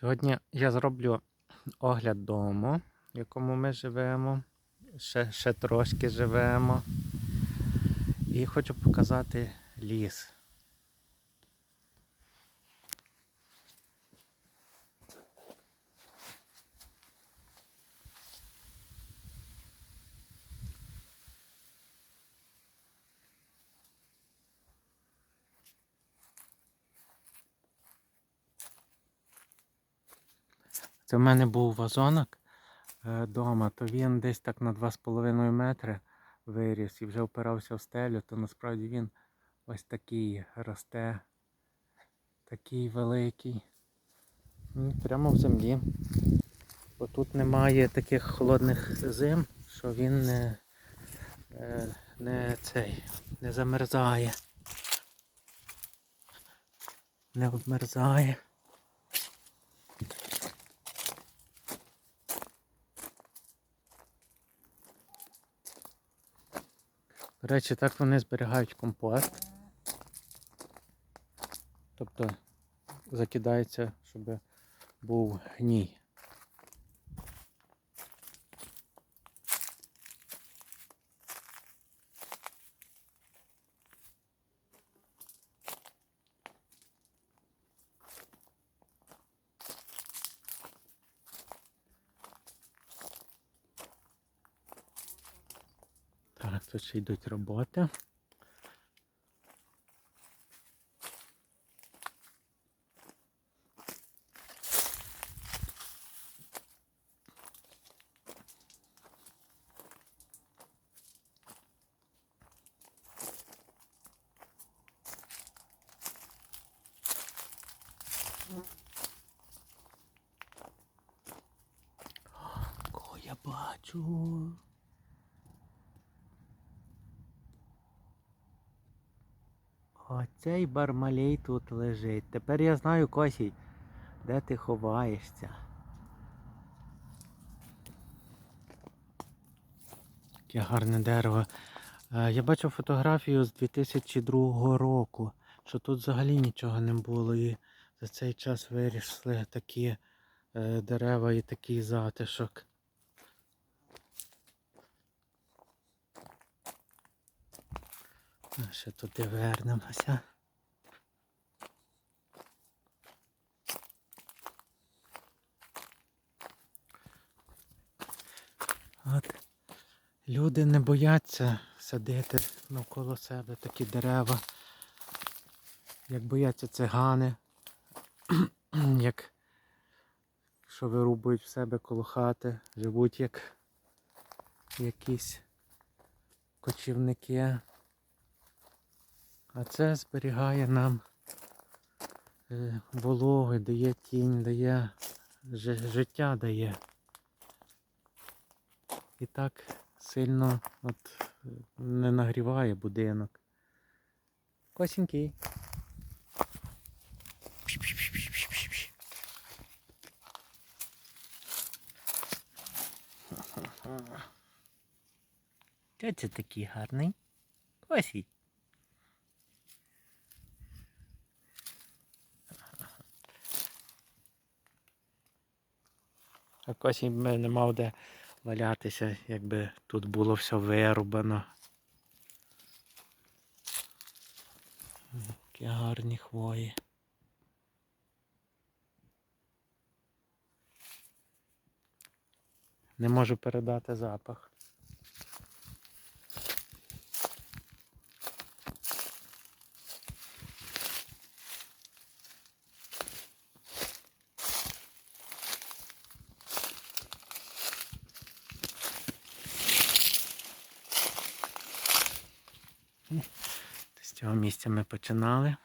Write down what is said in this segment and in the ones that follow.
Сьогодні я зроблю огляд дому, в якому ми живемо. Ще, ще трошки живемо. І хочу показати ліс. Це в мене був вазонок вдома, то він десь так на 2,5 метри виріс і вже опирався в стелю, то насправді він ось такий росте, такий великий. Прямо в землі. Бо тут немає таких холодних зим, що він не, е, не цей, не замерзає. Не обмерзає. До речі, так вони зберігають компост. Тобто закидається, щоб був гній. Так, тут ще йдуть роботи. Бачу? Оцей бармалей тут лежить. Тепер я знаю, Косій, де ти ховаєшся. Яке гарне дерево. Е, Я бачив фотографію з 2002 року, що тут взагалі нічого не було. І за цей час вирісли такі е, дерева і такий затишок. Ще туди вернемося. От. Люди не бояться садити навколо себе такі дерева, як бояться цигани, як що вирубують в себе коло хати, живуть як якісь кочівники. А це зберігає нам е, вологи, дає тінь, дає життя дає. І так сильно от, не нагріває будинок. Косінький. Де це такий гарний? Косій. Так ось не мав де валятися, якби тут було все вирубано. Які гарні хвої. Не можу передати запах. З цього місця ми починали.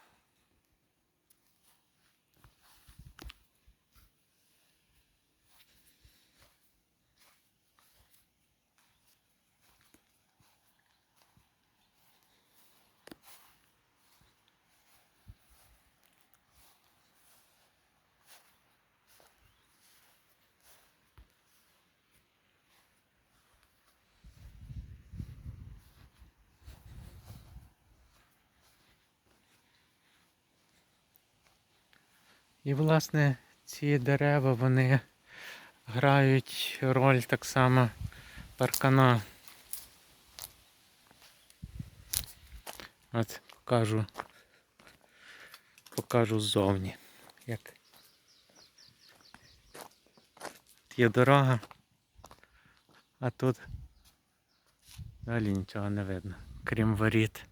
І, власне, ці дерева вони грають роль так само паркана. От покажу. Покажу ззовні. Як є дорога, а тут далі нічого не видно, крім воріт.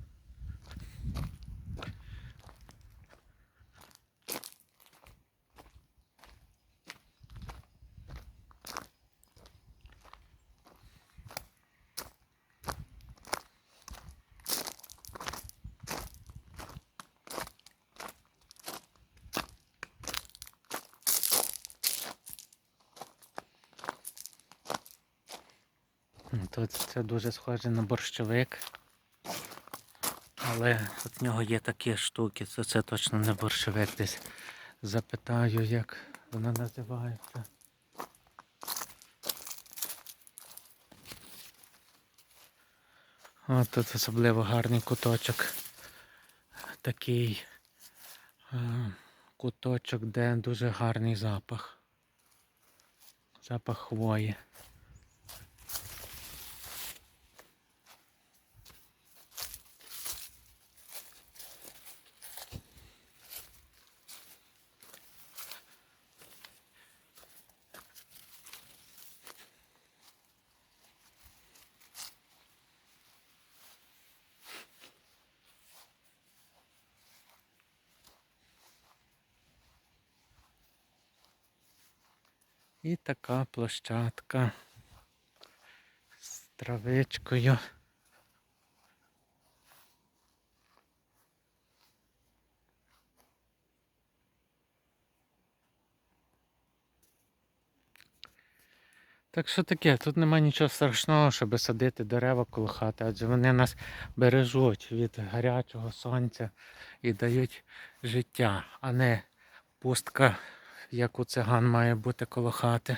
Тут це дуже схоже на борщовик. Але от в нього є такі штуки, це, це точно не борщовик десь. Запитаю, як вона називається. О, тут особливо гарний куточок. Такий е, куточок, де дуже гарний запах. Запах хвої. І така площадка з травичкою. Так що таке, тут нема нічого страшного, щоб садити дерева коло хати, адже вони нас бережуть від гарячого сонця і дають життя, а не пустка, як у циган має бути коло хати.